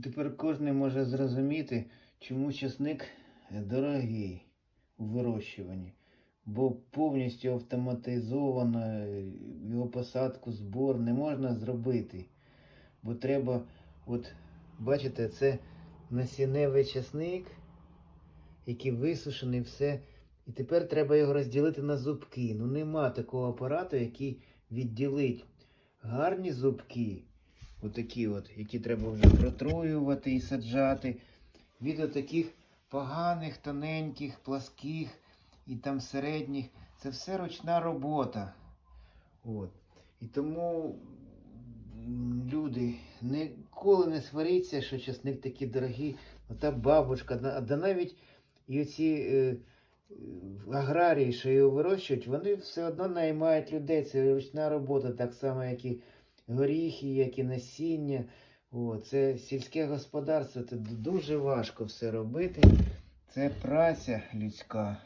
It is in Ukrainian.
Тепер кожен може зрозуміти, чому часник дорогий у вирощуванні. Бо повністю автоматизовано його посадку, збор не можна зробити. Бо треба, от бачите, це насінневий часник, який висушений, все. І тепер треба його розділити на зубки. Ну нема такого апарату, який відділить гарні зубки, отакі от, які треба вже протруювати і саджати, від таких поганих, тоненьких, пласких і там середніх. Це все ручна робота. От. І тому люди ніколи не сваріться, що часник такий дорогий. Ота бабушка, да навіть і оці е, аграрії, що його вирощують, вони все одно наймають людей. Це ручна робота, так само, як і горіхи, як і насіння. О, це сільське господарство, це дуже важко все робити. Це праця людська.